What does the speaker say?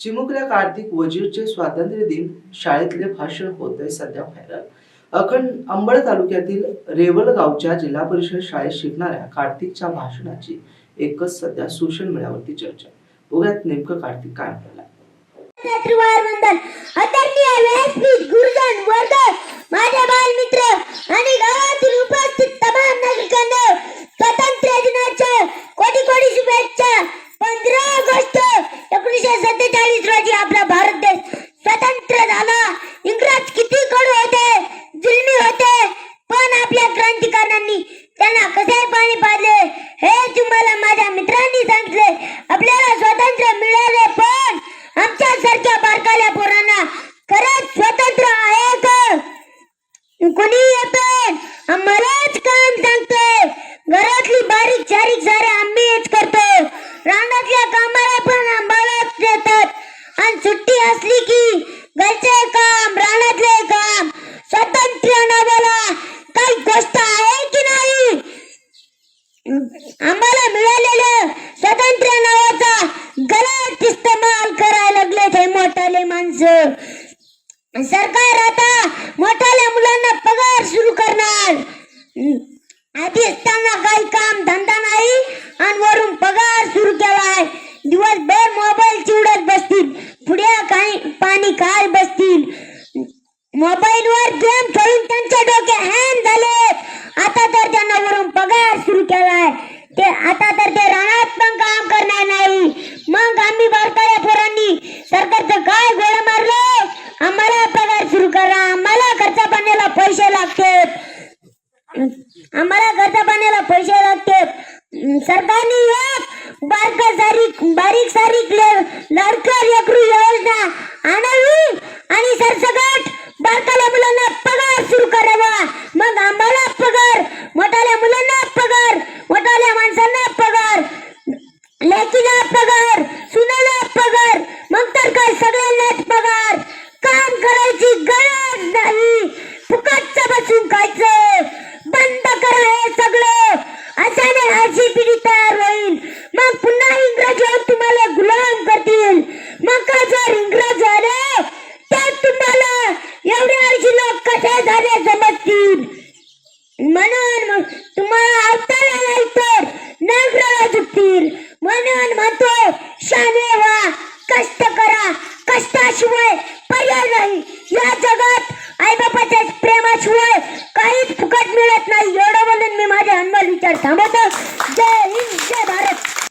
चिमुकल्या कार्तिक वजीरचे स्वातंत्र्य दिन शाळेतले भाषण होत आहे सध्या व्हायरल अखंड अंबड तालुक्यातील रेवल गावच्या जिल्हा परिषद शाळेत शिकणाऱ्या कार्तिकच्या भाषणाची एकच सध्या सोशल मीडियावरती चर्चा बघूयात नेमकं कार्तिक काय म्हणाला. गुरुजन माझे बालमित्र आणि गावातील एकोणीसशे सत्तेचाळीस रोजी आपला भारत देश स्वतंत्र झाला. इंग्रज किती कडू होते जुलमी होते पण आपल्या क्रांतिकारकांनी त्यांना कसे पाणी पाडले हे तुम्हाला माझ्या मित्रांनी सांगितले. आपल्याला स्वातंत्र्य मिळाले पण आमच्या सारख्या बारकाल्या पोरांना खरंच स्वतंत्र आहे का? कोणी येते? आम्हालाच काम सांगते घरातली बारीक चारीक सारे आम्हीच करतो रानातल्या कामाला पण आम्हालाच देतात असली की घरचे काम रानातले काम स्वतंत्र नावाला काही गोष्ट आहे की नाही? आम्हाला मिळालेलं स्वतंत्र नावाचा गलत इस्तेमाल करायला लागले ते मोठाले माणसं. सरकार आता मोठाल्या मुलांना पगार सुरू करणार. आधी असताना काही काम धंदा नाही आणि वरून पगार सुरू केलाय. दिवसभर मोबाईल पुढे काय पाणी काय बसतील? मोबाईल वर गेम खेळून त्यांच्या डोके हॅन झाले आता तर त्यांना वरून पगार सुरू केलाय. ते आता तर ते रानात पण काम करणार नाही. मग आम्ही भारताच्या पोरांनी. सरकारचं काय गोळा मारलो आम्हाला पगार सुरू करा. आम्हाला खर्चा पाण्याला पैसे लागते आम्हाला खर्चा पाण्याला पैसे लागते सरकारने एक बारक सारीक बारीक सारीक लडकर यक्रू योजना आणावी आणि सरसकट बारकाल्या मुलांना पगार सुरू करावा. मग आम्हाला पगार मोठाल्या मुलांना पगार मोठाल्या माणसांना पगार लेकीला पगार सुनाला पगार मग तर काय सगळ्यांनाच पगार. काम करायची गरज नाही. फुकटचं बसून खायचं. बंद करा हे सगळं. अशाने अशी पीडित आहे देतील मग पुन्हा इंग्रज येऊन तुम्हाला गुलाम करतील. मग का जर इंग्रज आले तर तुम्हाला एवढे ऐंशी लोक कसे झाले जमतील? म्हणून तुम्हाला अवतार आला तर नगराला झुकतील. म्हणून म्हणतो शाने व्हा कष्ट करा. कष्टाशिवाय पर्याय नाही. या जगात आईबापाच्या मिळत नाही. एवढं बोलून मी माझे हनुमान विचार थांबवतो. जय हिंद जय भारत.